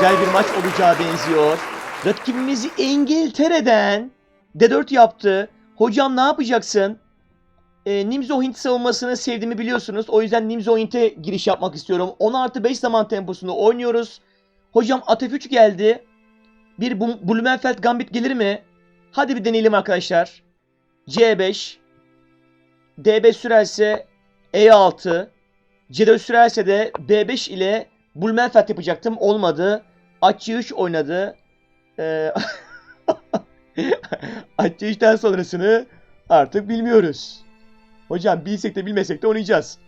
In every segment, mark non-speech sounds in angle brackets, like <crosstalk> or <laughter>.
güzel bir maç olacağı benziyor. Rakibimiz İngiltere'den D4 yaptı. Hocam ne yapacaksın? E, Nimzo Hint savunmasını sevdiğimi biliyorsunuz. O yüzden Nimzo Hint'e giriş yapmak istiyorum. 10 artı 5 zaman temposunu oynuyoruz. Hocam at F3 geldi. Bir Blumenfeld Gambit gelir mi? Hadi bir deneyelim arkadaşlar. C5. D5 sürerse E6. C4 sürerse de B5 ile Blumenfeld yapacaktım. Olmadı. C3 oynadı. Ee, <laughs> C3'ten sonrasını artık bilmiyoruz. Hocam bilsek de bilmesek de oynayacağız.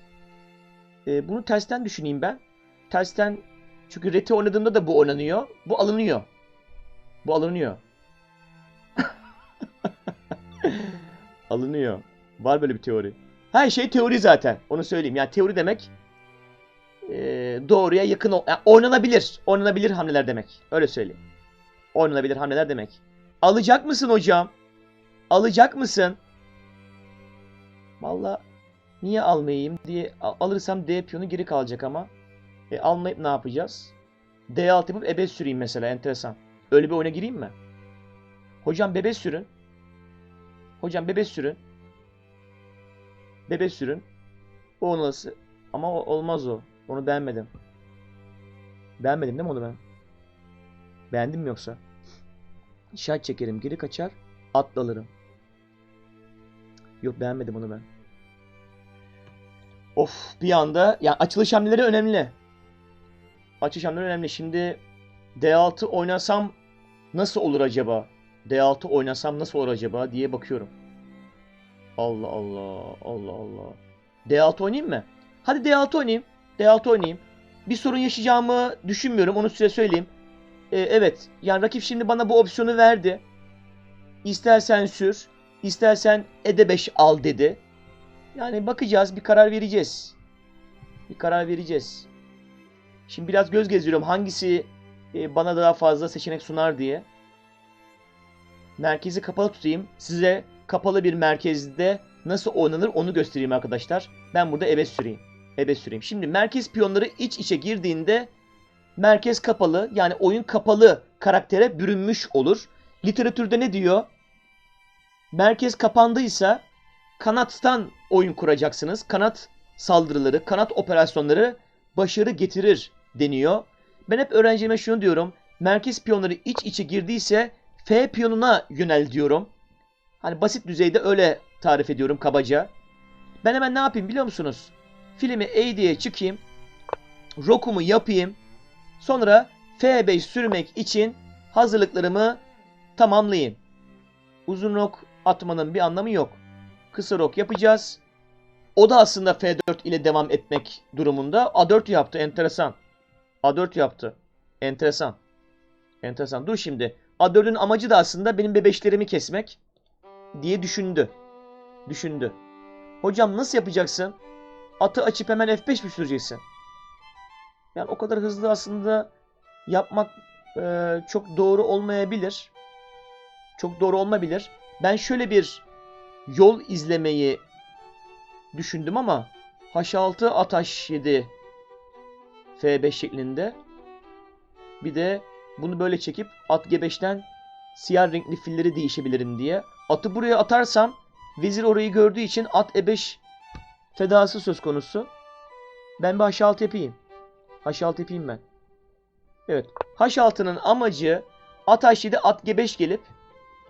Ee, bunu tersten düşüneyim ben. Tersten çünkü reti oynadığımda da bu oynanıyor. Bu alınıyor. Bu alınıyor. <laughs> alınıyor. Var böyle bir teori. Her şey teori zaten. Onu söyleyeyim. Yani teori demek eee, doğruya yakın ol- yani oynanabilir. Oynanabilir hamleler demek. Öyle söyleyeyim. Oynanabilir hamleler demek. Alacak mısın hocam? Alacak mısın? Valla niye almayayım diye al- alırsam D piyonu geri kalacak ama. E, almayıp ne yapacağız? D6 yapıp ebe süreyim mesela enteresan. Öyle bir oyuna gireyim mi? Hocam bebe sürün. Hocam bebe sürün. Bebe sürün. O nasıl? Ama olmaz o. Onu beğenmedim. Beğenmedim değil mi onu ben? Beğendim mi yoksa? Şart çekerim, geri kaçar, atlalırım. Yok beğenmedim onu ben. Of bir anda ya açılış hamleleri önemli. Açılış hamleleri önemli. Şimdi D6 oynasam nasıl olur acaba? D6 oynasam nasıl olur acaba diye bakıyorum. Allah Allah. Allah Allah. D6 oynayayım mı? Hadi D6 oynayayım. D6 oynayayım. Bir sorun yaşayacağımı düşünmüyorum. Onu size söyleyeyim. Ee, evet. Yani rakip şimdi bana bu opsiyonu verdi. İstersen sür. istersen Ede 5 al dedi. Yani bakacağız. Bir karar vereceğiz. Bir karar vereceğiz. Şimdi biraz göz gezdiriyorum. Hangisi e, bana daha fazla seçenek sunar diye. Merkezi kapalı tutayım. Size kapalı bir merkezde nasıl oynanır onu göstereyim arkadaşlar. Ben burada ebe süreyim. Ebe süreyim. Şimdi merkez piyonları iç içe girdiğinde merkez kapalı yani oyun kapalı karaktere bürünmüş olur. Literatürde ne diyor? Merkez kapandıysa kanattan oyun kuracaksınız. Kanat saldırıları, kanat operasyonları başarı getirir deniyor. Ben hep öğrencilerime şunu diyorum. Merkez piyonları iç içe girdiyse F piyonuna yönel diyorum. Hani basit düzeyde öyle tarif ediyorum kabaca. Ben hemen ne yapayım biliyor musunuz? Filmi A çıkayım. Rokumu yapayım. Sonra F5 sürmek için hazırlıklarımı tamamlayayım. Uzun rok atmanın bir anlamı yok. Kısa rok yapacağız. O da aslında F4 ile devam etmek durumunda. A4 yaptı enteresan. A4 yaptı. Enteresan. Enteresan. Dur şimdi. A4'ün amacı da aslında benim bebeşlerimi kesmek diye düşündü. Düşündü. Hocam nasıl yapacaksın? Atı açıp hemen F5 mi süreceksin? Yani o kadar hızlı aslında yapmak e, çok doğru olmayabilir. Çok doğru olmayabilir. Ben şöyle bir yol izlemeyi düşündüm ama H6 at H7 F5 şeklinde. Bir de bunu böyle çekip at G5'ten siyah renkli filleri değişebilirim diye. Atı buraya atarsam vezir orayı gördüğü için at E5 fedası söz konusu. Ben bir H6 yapayım. H6 yapayım ben. Evet. H6'nın amacı at H7 at G5 gelip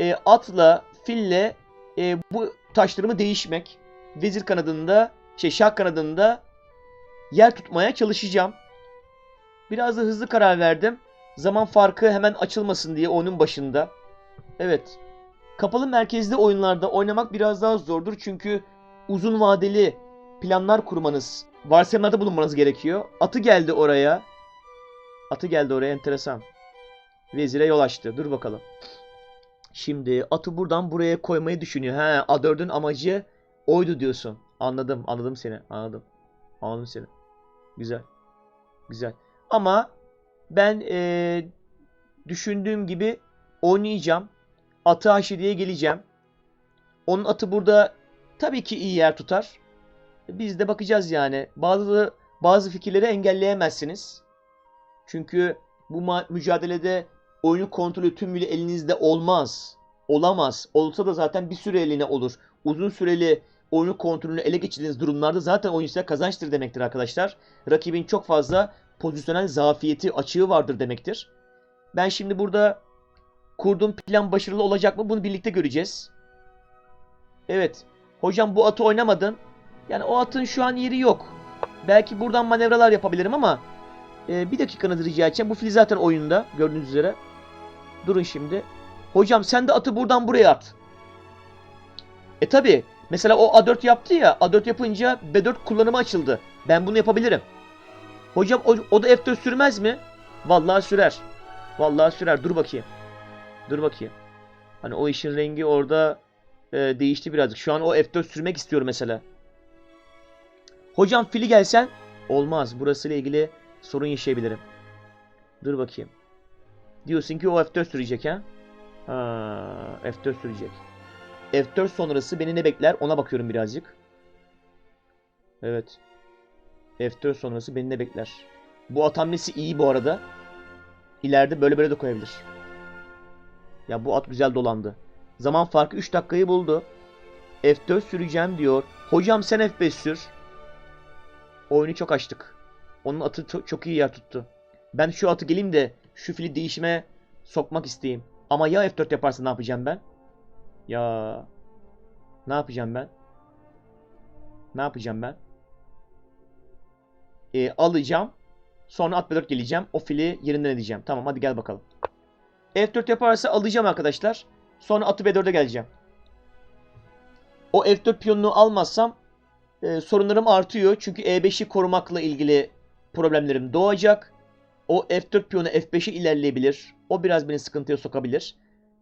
e, atla fille e, bu taşlarımı değişmek. Vezir kanadında şey şah kanadında yer tutmaya çalışacağım. Biraz da hızlı karar verdim. Zaman farkı hemen açılmasın diye oyunun başında. Evet. Kapalı merkezli oyunlarda oynamak biraz daha zordur çünkü uzun vadeli planlar kurmanız, varsayımlarda bulunmanız gerekiyor. Atı geldi oraya. Atı geldi oraya enteresan. Vezire yol açtı. Dur bakalım. Şimdi atı buradan buraya koymayı düşünüyor. He, A4'ün amacı oydu diyorsun. Anladım, anladım seni. Anladım. Anladım seni. Güzel. Güzel. Ama ben eee, düşündüğüm gibi oynayacağım. Atı H7'ye geleceğim. Onun atı burada tabii ki iyi yer tutar. Biz de bakacağız yani. Bazı bazı fikirleri engelleyemezsiniz. Çünkü bu mücadelede oyunu kontrolü tümüyle elinizde olmaz. Olamaz. Olsa da zaten bir süreliğine olur. Uzun süreli oyunu kontrolünü ele geçirdiğiniz durumlarda zaten oyun size kazançtır demektir arkadaşlar. Rakibin çok fazla pozisyonel zafiyeti, açığı vardır demektir. Ben şimdi burada kurduğum plan başarılı olacak mı bunu birlikte göreceğiz. Evet. Hocam bu atı oynamadın. Yani o atın şu an yeri yok. Belki buradan manevralar yapabilirim ama e, bir dakikanızı rica edeceğim. Bu fil zaten oyunda gördüğünüz üzere. Durun şimdi. Hocam sen de atı buradan buraya at. E tabi. Mesela o A4 yaptı ya. A4 yapınca B4 kullanımı açıldı. Ben bunu yapabilirim. Hocam o, o da F4 sürmez mi? Vallahi sürer. Vallahi sürer. Dur bakayım. Dur bakayım. Hani o işin rengi orada e, değişti birazcık. Şu an o F4 sürmek istiyorum mesela. Hocam fili gelsen olmaz. Burasıyla ilgili sorun yaşayabilirim. Dur bakayım. Diyorsun ki o F4 sürecek ha? Ha, F4 sürecek. F4 sonrası beni ne bekler ona bakıyorum birazcık. Evet. F4 sonrası beni ne bekler? Bu at hamlesi iyi bu arada. İleride böyle böyle de koyabilir. Ya bu at güzel dolandı. Zaman farkı 3 dakikayı buldu. F4 süreceğim diyor. Hocam sen F5 sür. Oyunu çok açtık. Onun atı çok, iyi yer tuttu. Ben şu atı geleyim de şu fili değişime sokmak isteyeyim. Ama ya F4 yaparsa ne yapacağım ben? Ya ne yapacağım ben? Ne yapacağım ben? Ee, alacağım. Sonra at B4 geleceğim. O fili yerinden edeceğim. Tamam hadi gel bakalım. F4 yaparsa alacağım arkadaşlar. Sonra atı B4'e geleceğim. O F4 piyonunu almazsam e, sorunlarım artıyor. Çünkü E5'i korumakla ilgili problemlerim doğacak. O F4 piyonu F5'e ilerleyebilir. O biraz beni sıkıntıya sokabilir.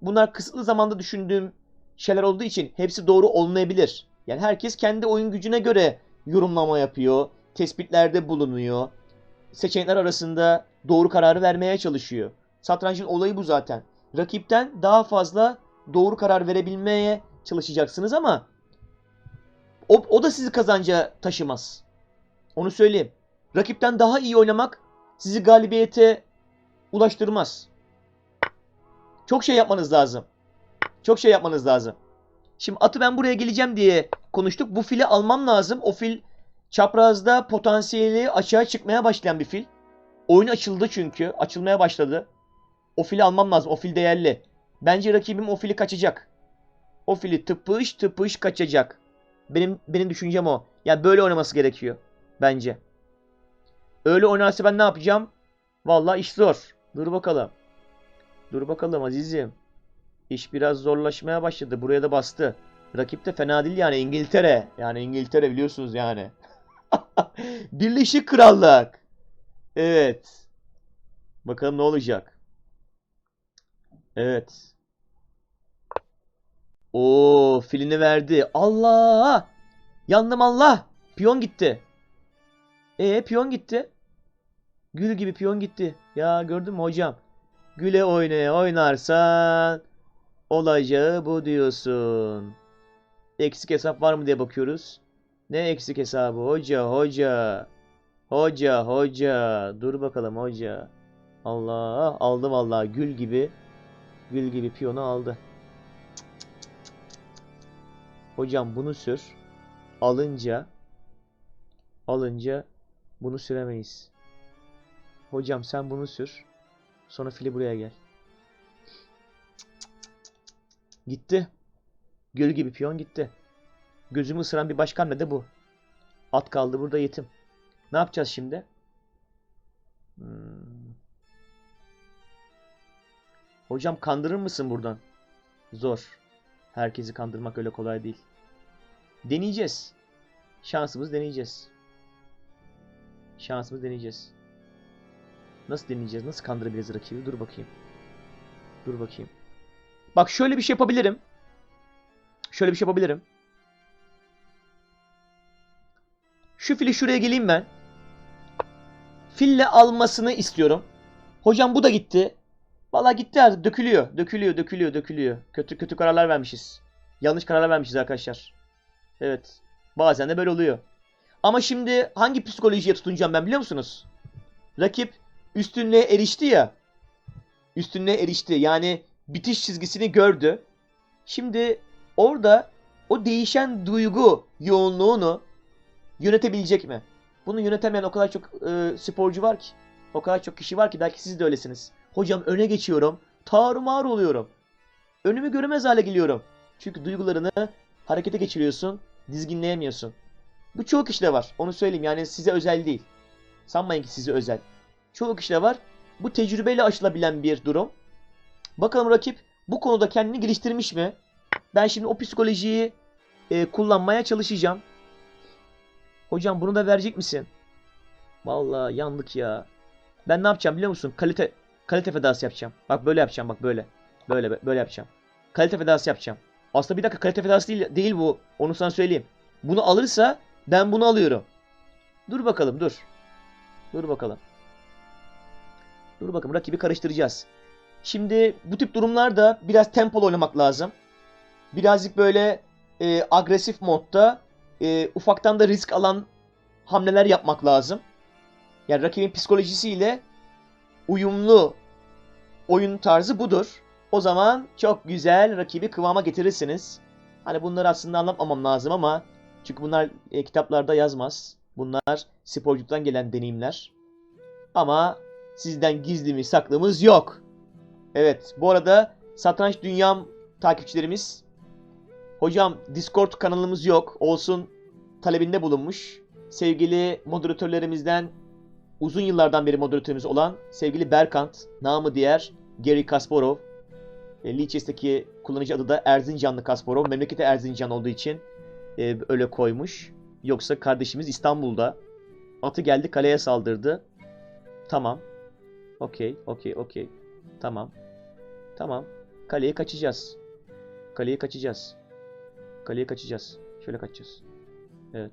Bunlar kısıtlı zamanda düşündüğüm şeyler olduğu için hepsi doğru olmayabilir. Yani herkes kendi oyun gücüne göre yorumlama yapıyor. Tespitlerde bulunuyor. Seçenekler arasında doğru kararı vermeye çalışıyor. Satrançın olayı bu zaten. Rakipten daha fazla doğru karar verebilmeye çalışacaksınız ama o, o da sizi kazanca taşımaz. Onu söyleyeyim. Rakipten daha iyi oynamak sizi galibiyete ulaştırmaz. Çok şey yapmanız lazım. Çok şey yapmanız lazım. Şimdi atı ben buraya geleceğim diye konuştuk. Bu fili almam lazım. O fil çaprazda potansiyeli açığa çıkmaya başlayan bir fil. Oyun açıldı çünkü. Açılmaya başladı. O fili almam lazım. O fil değerli. Bence rakibim o fili kaçacak. O fili tıpış tıpış kaçacak. Benim benim düşüncem o. Yani böyle oynaması gerekiyor. Bence. Öyle oynarsa ben ne yapacağım? Vallahi iş zor. Dur bakalım. Dur bakalım azizim. İş biraz zorlaşmaya başladı. Buraya da bastı. Rakip de fena değil yani İngiltere. Yani İngiltere biliyorsunuz yani. <laughs> Birleşik Krallık. Evet. Bakalım ne olacak. Evet. Oo, filini verdi. Allah! Yandım Allah. Piyon gitti. E piyon gitti. Gül gibi piyon gitti. Ya gördün mü hocam? Güle oynaya oynarsan olacağı bu diyorsun. Eksik hesap var mı diye bakıyoruz. Ne eksik hesabı hoca hoca. Hoca hoca. Dur bakalım hoca. Allah aldım Allah gül gibi. Gül gibi piyonu aldı. Hocam bunu sür. Alınca alınca bunu süremeyiz. Hocam sen bunu sür. Sonra fili buraya gel. Gitti. Gül gibi piyon gitti. Gözümü ısıran bir başkan ne de bu. At kaldı burada yetim. Ne yapacağız şimdi? Hmm. Hocam kandırır mısın buradan? Zor. Herkesi kandırmak öyle kolay değil. Deneyeceğiz. Şansımız deneyeceğiz. Şansımız deneyeceğiz. Nasıl deneyeceğiz? Nasıl kandırabiliriz rakibi? Dur bakayım. Dur bakayım. Bak şöyle bir şey yapabilirim. Şöyle bir şey yapabilirim. Şu fili şuraya geleyim ben. Fille almasını istiyorum. Hocam bu da gitti. Vallahi gitti artık. Dökülüyor. Dökülüyor, dökülüyor, dökülüyor. Kötü kötü kararlar vermişiz. Yanlış kararlar vermişiz arkadaşlar. Evet. Bazen de böyle oluyor. Ama şimdi hangi psikolojiye tutunacağım ben biliyor musunuz? Rakip üstünlüğe erişti ya. üstünlüğe erişti. Yani bitiş çizgisini gördü. Şimdi orada o değişen duygu yoğunluğunu yönetebilecek mi? Bunu yönetemeyen o kadar çok e, sporcu var ki. O kadar çok kişi var ki belki siz de öylesiniz. Hocam öne geçiyorum. Tarumar oluyorum. Önümü göremez hale geliyorum. Çünkü duygularını harekete geçiriyorsun. Dizginleyemiyorsun. Bu çoğu kişide var. Onu söyleyeyim. Yani size özel değil. Sanmayın ki size özel. Çoğu kişide var. Bu tecrübeyle aşılabilen bir durum. Bakalım rakip bu konuda kendini geliştirmiş mi? Ben şimdi o psikolojiyi e, kullanmaya çalışacağım. Hocam bunu da verecek misin? Vallahi yandık ya. Ben ne yapacağım biliyor musun? Kalite kalite fedası yapacağım. Bak böyle yapacağım bak böyle. Böyle böyle yapacağım. Kalite fedası yapacağım. Aslında bir dakika kalite fedası değil, değil bu. Onu sana söyleyeyim. Bunu alırsa ben bunu alıyorum. Dur bakalım dur. Dur bakalım. Dur bakalım rakibi karıştıracağız. Şimdi bu tip durumlarda biraz tempolu oynamak lazım. Birazcık böyle e, agresif modda e, ufaktan da risk alan hamleler yapmak lazım. Yani rakibin psikolojisiyle uyumlu oyun tarzı budur. O zaman çok güzel rakibi kıvama getirirsiniz. Hani bunları aslında anlatmamam lazım ama çünkü bunlar e, kitaplarda yazmaz. Bunlar sporculuktan gelen deneyimler. Ama sizden gizlimiz saklımız yok. Evet bu arada Satranç Dünyam takipçilerimiz Hocam Discord kanalımız yok. Olsun talebinde bulunmuş. Sevgili moderatörlerimizden uzun yıllardan beri moderatörümüz olan sevgili Berkant, namı diğer Gary Kasparov. E, Lichess'teki kullanıcı adı da Erzincanlı Kasparov. Memleketi Erzincan olduğu için e, öyle koymuş. Yoksa kardeşimiz İstanbul'da. Atı geldi kaleye saldırdı. Tamam. Okey, okey, okey. Tamam. Tamam. Kaleye kaçacağız. Kaleye kaçacağız. Kaleye kaçacağız. Şöyle kaçacağız. Evet.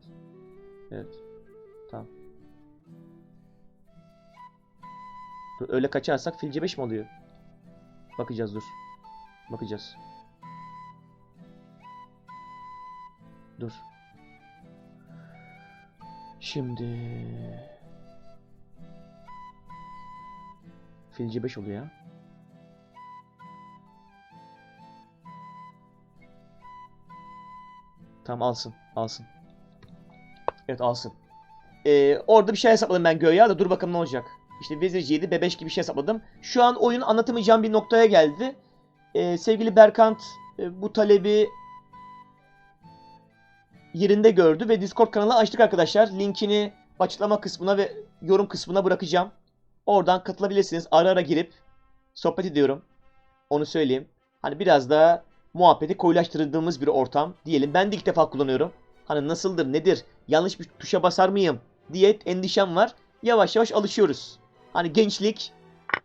Evet. Tamam. Öyle kaçarsak fil C5 mi oluyor? Bakacağız dur. Bakacağız. Dur. Şimdi... Fil C5 oluyor ya. Tamam alsın. Alsın. Evet alsın. Ee, orada bir şey hesapladım ben göğe da dur bakalım ne olacak. İşte vezir c7 b5 gibi bir şey hesapladım. Şu an oyun anlatamayacağım bir noktaya geldi. Ee, sevgili Berkant e, bu talebi yerinde gördü ve Discord kanalı açtık arkadaşlar. Linkini açıklama kısmına ve yorum kısmına bırakacağım. Oradan katılabilirsiniz. Ara ara girip sohbet ediyorum. Onu söyleyeyim. Hani biraz daha muhabbeti koyulaştırdığımız bir ortam diyelim. Ben de ilk defa kullanıyorum. Hani nasıldır, nedir, yanlış bir tuşa basar mıyım diye endişem var. Yavaş yavaş alışıyoruz. Hani gençlik,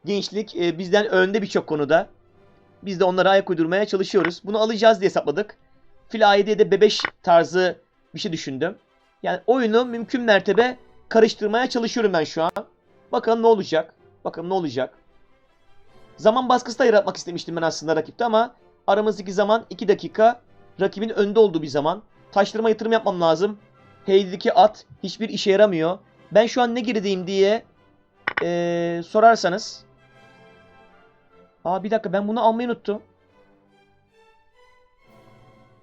gençlik e, bizden önde birçok konuda. Biz de onlara ayak uydurmaya çalışıyoruz. Bunu alacağız diye hesapladık. Fil A7'de B5 tarzı bir şey düşündüm. Yani oyunu mümkün mertebe karıştırmaya çalışıyorum ben şu an. Bakalım ne olacak. Bakalım ne olacak. Zaman baskısı da yaratmak istemiştim ben aslında rakipte ama aramızdaki zaman 2 dakika. Rakibin önde olduğu bir zaman. Taşlarıma yatırım yapmam lazım. Hey'deki at hiçbir işe yaramıyor. Ben şu an ne girdeyim diye ee, sorarsanız. Aa bir dakika ben bunu almayı unuttum.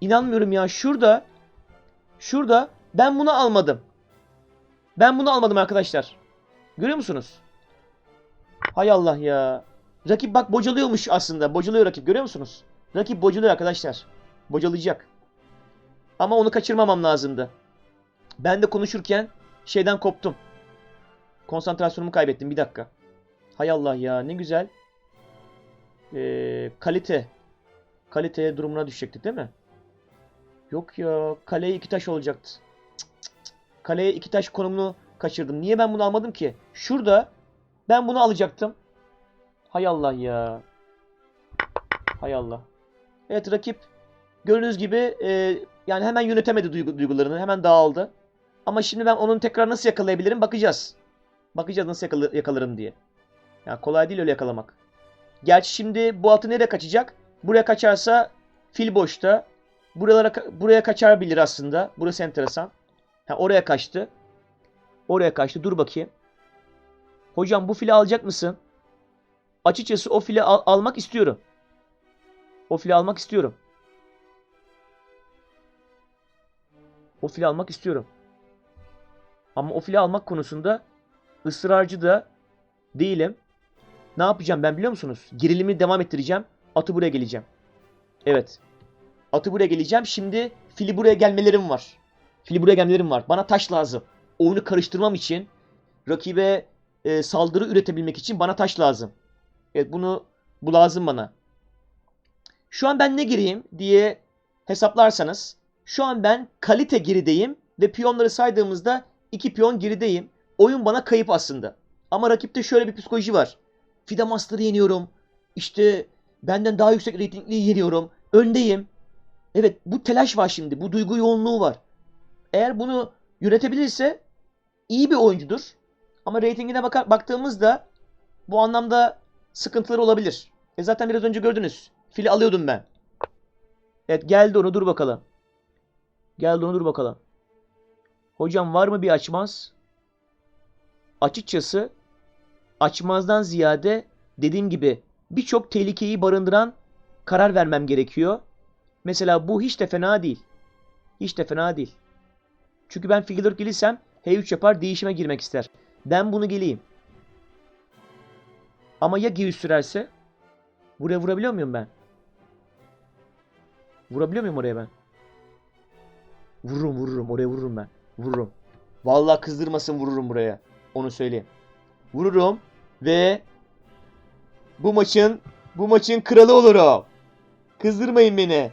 İnanmıyorum ya şurada şurada ben bunu almadım. Ben bunu almadım arkadaşlar. Görüyor musunuz? Hay Allah ya. Rakip bak bocalıyormuş aslında. Bocalıyor rakip görüyor musunuz? Rakip bocalıyor arkadaşlar. Bocalayacak. Ama onu kaçırmamam lazımdı. Ben de konuşurken şeyden koptum. Konsantrasyonumu kaybettim bir dakika. Hay Allah ya ne güzel. Ee, kalite. Kalite durumuna düşecekti değil mi? Yok ya kaleye iki taş olacaktı. Cık cık cık. Kaleye iki taş konumunu kaçırdım. Niye ben bunu almadım ki? Şurada ben bunu alacaktım. Hay Allah ya. Hay Allah. Evet rakip gördüğünüz gibi e, yani hemen yönetemedi duygu, duygularını. Hemen dağıldı. Ama şimdi ben onu tekrar nasıl yakalayabilirim bakacağız. Bakacağız nasıl yakala, yakalarım diye. Yani kolay değil öyle yakalamak. Gerçi şimdi bu atı nereye kaçacak? Buraya kaçarsa fil boşta. Buralara buraya kaçabilir aslında. Burası enteresan. Ha, oraya kaçtı. Oraya kaçtı. Dur bakayım. Hocam bu fili alacak mısın? açıkçası o fili al- almak istiyorum. O fili almak istiyorum. O fili almak istiyorum. Ama o fili almak konusunda ısrarcı da değilim. Ne yapacağım ben biliyor musunuz? Gerilimi devam ettireceğim. Atı buraya geleceğim. Evet. Atı buraya geleceğim. Şimdi fili buraya gelmelerim var. Fili buraya gelmelerim var. Bana taş lazım. Oyunu karıştırmam için, rakibe e, saldırı üretebilmek için bana taş lazım. Evet bunu bu lazım bana. Şu an ben ne gireyim diye hesaplarsanız şu an ben kalite gerideyim ve piyonları saydığımızda iki piyon gerideyim. Oyun bana kayıp aslında. Ama rakipte şöyle bir psikoloji var. Fida Master'ı yeniyorum. İşte benden daha yüksek reytingli yeniyorum. Öndeyim. Evet bu telaş var şimdi. Bu duygu yoğunluğu var. Eğer bunu yönetebilirse iyi bir oyuncudur. Ama reytingine bakar, baktığımızda bu anlamda sıkıntıları olabilir. E zaten biraz önce gördünüz. Fili alıyordum ben. Evet geldi onu dur bakalım. Geldi onu dur bakalım. Hocam var mı bir açmaz? Açıkçası açmazdan ziyade dediğim gibi birçok tehlikeyi barındıran karar vermem gerekiyor. Mesela bu hiç de fena değil. Hiç de fena değil. Çünkü ben figure gelirsem H3 yapar değişime girmek ister. Ben bunu geleyim. Ama ya G3 sürerse? Buraya vurabiliyor muyum ben? Vurabiliyor muyum oraya ben? Vururum vururum oraya vururum ben. Vururum. Vallahi kızdırmasın vururum buraya. Onu söyleyeyim. Vururum ve bu maçın bu maçın kralı olurum. Kızdırmayın beni.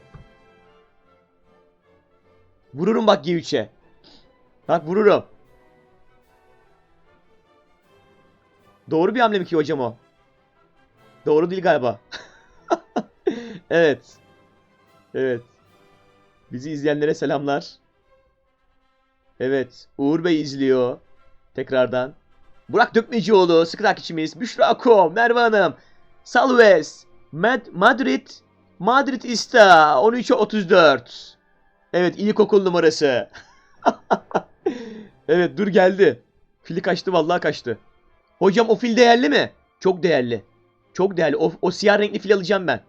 Vururum bak G3'e. Bak vururum. Doğru bir hamle mi ki hocam o? Doğru değil galiba. <laughs> evet. Evet. Bizi izleyenlere selamlar. Evet. Uğur Bey izliyor. Tekrardan. Burak Dökmecioğlu, sıkı takipçimiz. Büşra Kom, Merve Hanım. Salves. Mad Madrid. Madrid Ista. 13'e 34. Evet ilkokul numarası. <laughs> evet dur geldi. Fili kaçtı vallahi kaçtı. Hocam o fil değerli mi? Çok değerli. Çok değerli. O, o siyah renkli fil alacağım ben.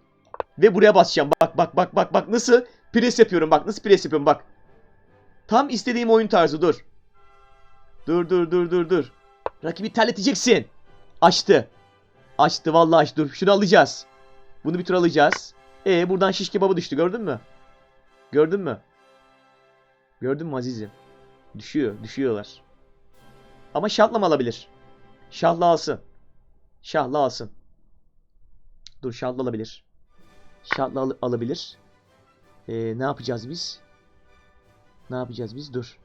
Ve buraya basacağım. Bak bak bak bak bak nasıl pres yapıyorum. Bak nasıl pres yapıyorum bak. Tam istediğim oyun tarzı dur. Dur dur dur dur dur. Rakibi terleteceksin. Açtı. Açtı vallahi açtı. Dur şunu alacağız. Bunu bir tur alacağız. E buradan şiş kebabı düştü gördün mü? Gördün mü? Gördün mü Aziz'im? Düşüyor. Düşüyorlar. Ama şahla mı alabilir? Şahla alsın. Şahla alsın. Dur şahla alabilir. Şahla al- alabilir. Ee, ne yapacağız biz? Ne yapacağız biz? Dur.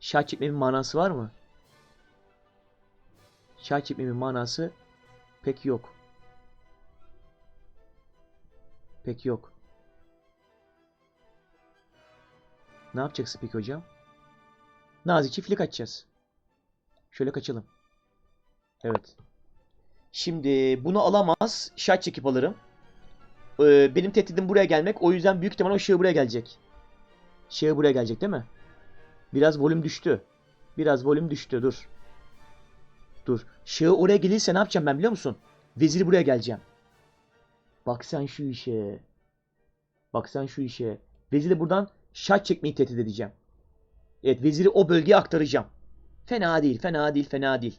Şah çekmemin manası var mı? Şah çekmemin manası pek yok. Pek yok. Ne yapacaksın peki hocam? Nazikçe fili kaçacağız. Şöyle kaçalım. Evet. Şimdi bunu alamaz. Şah çekip alırım. Ee, benim tehdidim buraya gelmek. O yüzden büyük ihtimalle o şahı buraya gelecek. Şahı buraya gelecek değil mi? Biraz volüm düştü. Biraz volüm düştü. Dur. Dur. Şahı oraya gelirse ne yapacağım ben biliyor musun? Veziri buraya geleceğim. Bak sen şu işe. Bak sen şu işe. Veziri buradan şah çekmeyi tehdit edeceğim. Evet veziri o bölgeye aktaracağım. Fena değil, fena değil, fena değil.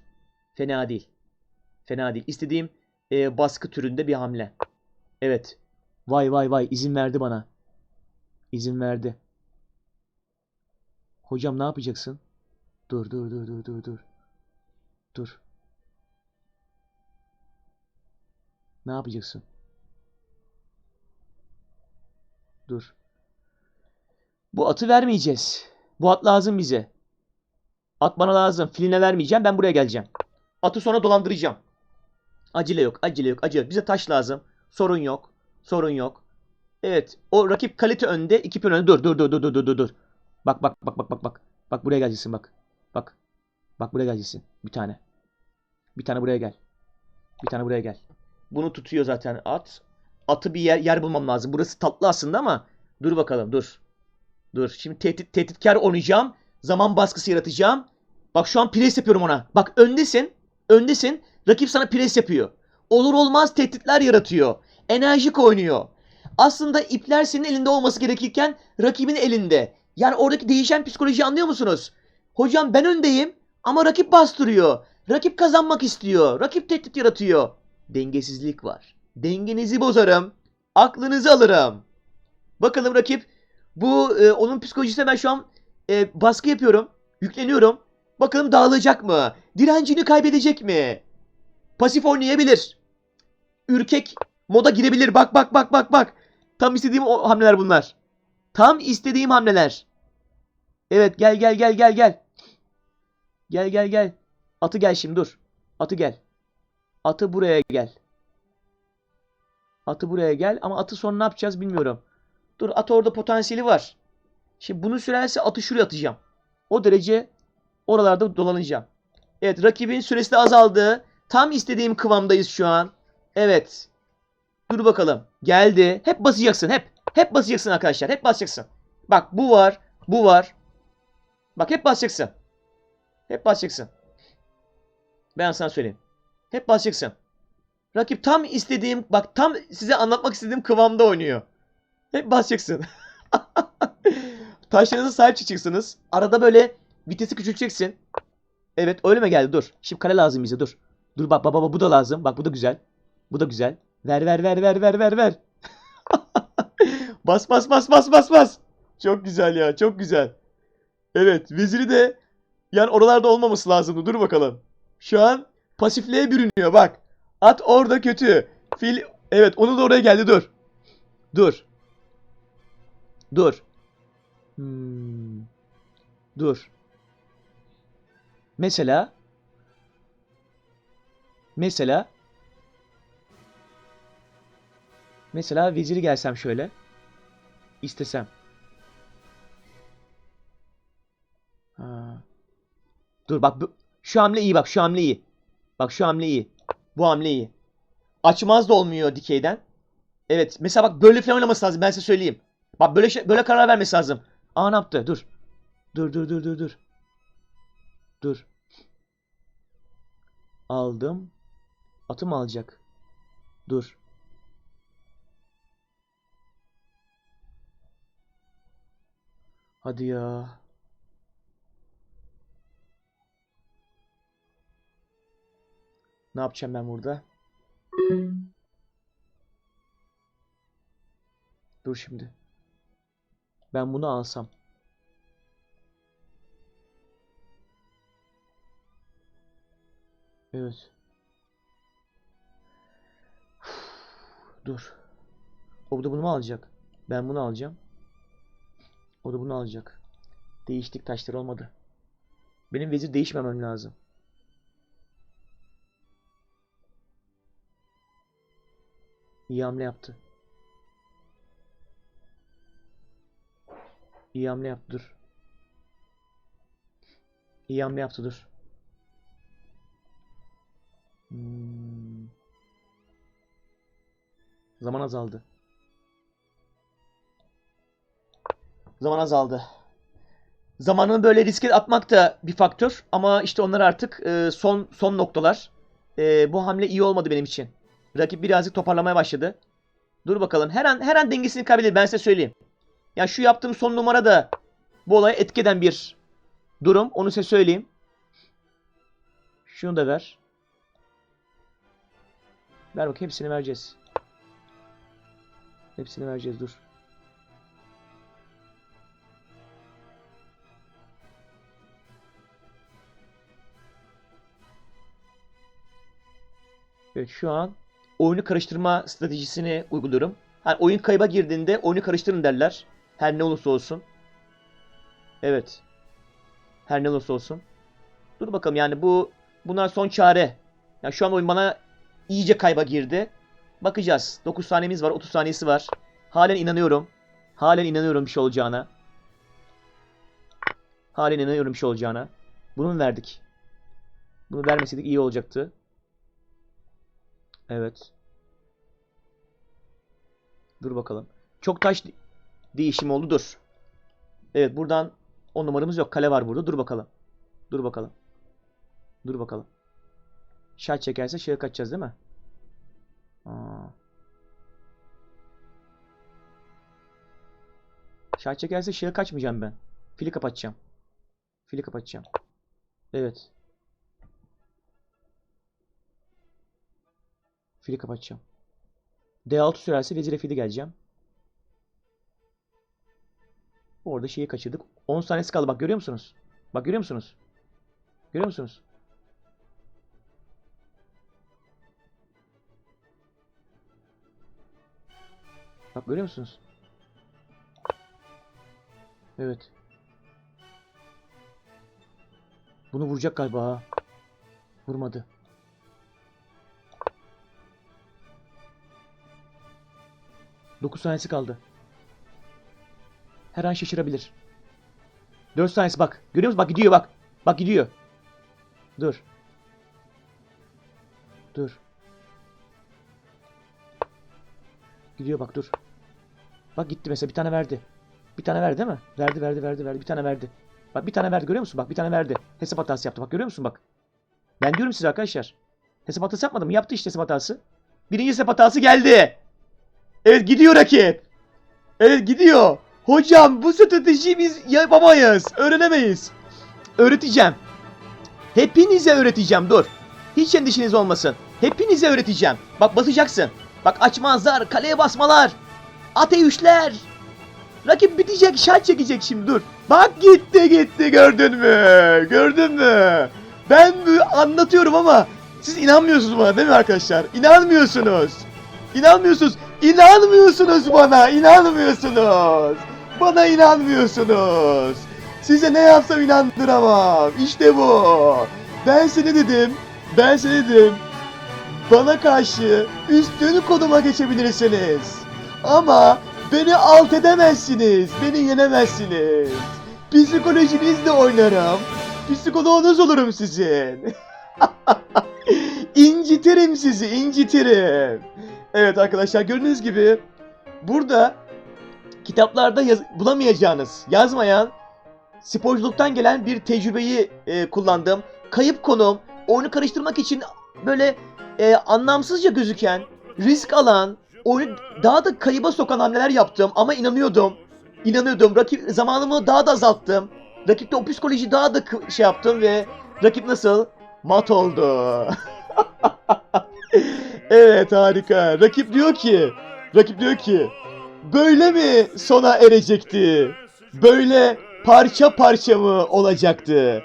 Fena değil. Fena değil. İstediğim e, baskı türünde bir hamle. Evet. Vay vay vay izin verdi bana. İzin verdi. Hocam ne yapacaksın? Dur dur dur dur dur dur. Dur. Ne yapacaksın? Dur. Bu atı vermeyeceğiz. Bu at lazım bize. At bana lazım. Filine vermeyeceğim. Ben buraya geleceğim. Atı sonra dolandıracağım. Acele yok. Acele yok. Acele yok. Bize taş lazım. Sorun yok. Sorun yok. Evet. O rakip kalite önde. iki piyon önde. Dur dur dur dur dur dur dur. Bak bak bak bak bak bak. Bak buraya geleceksin bak. Bak. Bak buraya geleceksin. Bir tane. Bir tane buraya gel. Bir tane buraya gel. Bunu tutuyor zaten at. Atı bir yer, yer bulmam lazım. Burası tatlı aslında ama dur bakalım dur. Dur. Şimdi tehdit, tehditkar oynayacağım. Zaman baskısı yaratacağım. Bak şu an pres yapıyorum ona. Bak öndesin. Öndesin. Rakip sana pres yapıyor. Olur olmaz tehditler yaratıyor. Enerjik oynuyor. Aslında ipler senin elinde olması gerekirken rakibin elinde. Yani oradaki değişen psikolojiyi anlıyor musunuz? Hocam ben öndeyim ama rakip bastırıyor. Rakip kazanmak istiyor. Rakip tehdit yaratıyor. Dengesizlik var. Dengenizi bozarım. Aklınızı alırım. Bakalım rakip bu e, onun psikolojisine ben şu an e, baskı yapıyorum. Yükleniyorum. Bakalım dağılacak mı? Direncini kaybedecek mi? Pasif oynayabilir. Ürkek moda girebilir. Bak bak bak bak bak. Tam istediğim hamleler bunlar. Tam istediğim hamleler. Evet gel gel gel gel gel. Gel gel gel. Atı gel şimdi dur. Atı gel. Atı buraya gel. Atı buraya gel ama atı sonra ne yapacağız bilmiyorum. Dur at orada potansiyeli var. Şimdi bunu sürerse atı şuraya atacağım. O derece oralarda dolanacağım. Evet rakibin süresi de azaldı. Tam istediğim kıvamdayız şu an. Evet. Dur bakalım. Geldi. Hep basacaksın hep. Hep basacaksın arkadaşlar. Hep basacaksın. Bak bu var. Bu var. Bak hep basacaksın. Hep basacaksın. Ben sana söyleyeyim. Hep basacaksın. Rakip tam istediğim bak tam size anlatmak istediğim kıvamda oynuyor. Hep basacaksın. <laughs> Taşlarınıza sahip çıkacaksınız. Arada böyle vitesi küçülteceksin. Evet öyle mi geldi? Dur. Şimdi kale lazım bize dur. Dur bak baba bu da lazım. Bak bu da güzel. Bu da güzel. Ver ver ver ver ver ver ver. <laughs> bas bas bas bas bas bas. Çok güzel ya çok güzel. Evet veziri de yani oralarda olmaması lazımdı. Dur bakalım. Şu an pasifliğe bürünüyor bak. At orada kötü. Fil evet onu da oraya geldi dur. Dur. Dur. Hmm. Dur. Mesela mesela mesela veziri gelsem şöyle istesem. Ha. Dur bak bu, şu hamle iyi bak şu hamle iyi. Bak şu hamle iyi. Bu hamle iyi. Açmaz da olmuyor dikeyden. Evet mesela bak böyle falan oynaması lazım ben size söyleyeyim. Bak böyle şey, böyle karar vermesi lazım. Aa ne yaptı? Dur. Dur dur dur dur dur. Dur. Aldım. Atım alacak. Dur. Hadi ya. Ne yapacağım ben burada? Dur şimdi. Ben bunu alsam. Evet. Dur. O da bunu mu alacak? Ben bunu alacağım. O da bunu alacak. Değiştik taşlar olmadı. Benim vezir değişmemem lazım. İyi hamle yaptı. İyi hamle yaptı dur. İyi hamle yaptı dur. Hmm. Zaman azaldı. Zaman azaldı. Zamanını böyle riske atmak da bir faktör ama işte onlar artık e, son son noktalar. E, bu hamle iyi olmadı benim için. Rakip birazcık toparlamaya başladı. Dur bakalım. Her an her an dengesini kaybeder ben size söyleyeyim. Ya şu yaptığım son numara da bu olaya etki eden bir durum. Onu size söyleyeyim. Şunu da ver. Ver bak hepsini vereceğiz. Hepsini vereceğiz dur. Evet şu an oyunu karıştırma stratejisini uyguluyorum. Hani oyun kayba girdiğinde oyunu karıştırın derler. Her ne olursa olsun. Evet. Her ne olursa olsun. Dur bakalım yani bu bunlar son çare. Yani şu an oyun bana iyice kayba girdi. Bakacağız. 9 saniyemiz var. 30 saniyesi var. Halen inanıyorum. Halen inanıyorum bir şey olacağına. Halen inanıyorum bir şey olacağına. Bunu verdik? Bunu vermeseydik iyi olacaktı. Evet. Dur bakalım. Çok taş değişim oldu. Dur. Evet buradan 10 numaramız yok. Kale var burada. Dur bakalım. Dur bakalım. Dur bakalım. Şah çekerse şahı kaçacağız değil mi? Aa. Şah çekerse şahı kaçmayacağım ben. Fili kapatacağım. Fili kapatacağım. Evet. Fili kapatacağım. D6 sürerse vezire fili geleceğim. Orada şeyi kaçırdık. 10 saniyesi kaldı. Bak görüyor musunuz? Bak görüyor musunuz? Görüyor musunuz? Bak görüyor musunuz? Evet. Bunu vuracak galiba. Vurmadı. Dokuz saniyesi kaldı. Her an şaşırabilir. 4 saniyesi bak. Görüyor musun? Bak gidiyor bak. Bak gidiyor. Dur. Dur. Gidiyor bak dur. Bak gitti mesela bir tane verdi. Bir tane verdi değil mi? Verdi verdi verdi verdi. Bir tane verdi. Bak bir tane verdi görüyor musun? Bak bir tane verdi. Hesap hatası yaptı. Bak görüyor musun bak. Ben diyorum size arkadaşlar. Hesap hatası yapmadım mı? Yaptı işte hesap hatası. Birinci hesap hatası geldi. Evet gidiyor rakip. Evet gidiyor. Hocam bu stratejiyi biz yapamayız. Öğrenemeyiz. Öğreteceğim. Hepinize öğreteceğim dur. Hiç endişeniz olmasın. Hepinize öğreteceğim. Bak basacaksın. Bak açmazlar, kaleye basmalar. Ate üçler. Rakip bitecek, şah çekecek şimdi dur. Bak gitti gitti gördün mü? Gördün mü? Ben anlatıyorum ama siz inanmıyorsunuz bana değil mi arkadaşlar? İnanmıyorsunuz. İnanmıyorsunuz. İnanmıyorsunuz bana. İnanmıyorsunuz. Bana inanmıyorsunuz. Size ne yapsam inandıramam. İşte bu. Ben seni dedim. Ben seni dedim. Bana karşı üstün konuma geçebilirsiniz. Ama beni alt edemezsiniz. Beni yenemezsiniz. Psikolojinizle oynarım. Psikoloğunuz olurum sizin. <laughs> incitirim sizi, incitirim. Evet arkadaşlar gördüğünüz gibi burada kitaplarda yaz- bulamayacağınız, yazmayan sporculuktan gelen bir tecrübeyi e, kullandım. Kayıp konum, oyunu karıştırmak için böyle e, anlamsızca gözüken, risk alan, oyunu daha da kayıba sokan hamleler yaptım ama inanıyordum. İnanıyordum. Rakip zamanımı daha da azalttım. Rakipte o psikoloji daha da şey yaptım ve rakip nasıl? Mat oldu. <laughs> <laughs> evet harika. Rakip diyor ki, rakip diyor ki, böyle mi sona erecekti? Böyle parça parça mı olacaktı?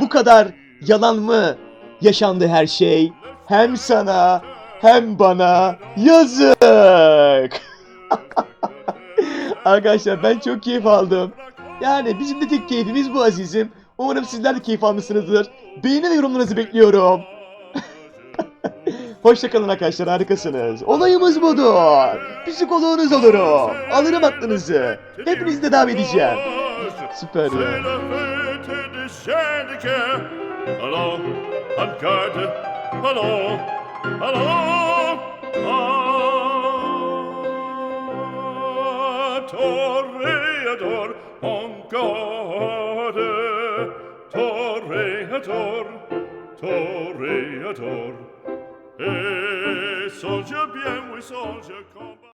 Bu kadar yalan mı yaşandı her şey? Hem sana hem bana yazık. <laughs> Arkadaşlar ben çok keyif aldım. Yani bizim de tek keyfimiz bu azizim. Umarım sizler de keyif almışsınızdır. Beğeni ve yorumlarınızı bekliyorum. Hoşçakalın arkadaşlar harikasınız. Olayımız budur. Psikoloğunuz olurum. Alırım aklınızı. Hepinizi de davet edeceğim. Süper ya. garde, allons, allons, à Songe bien, oui, songe comme...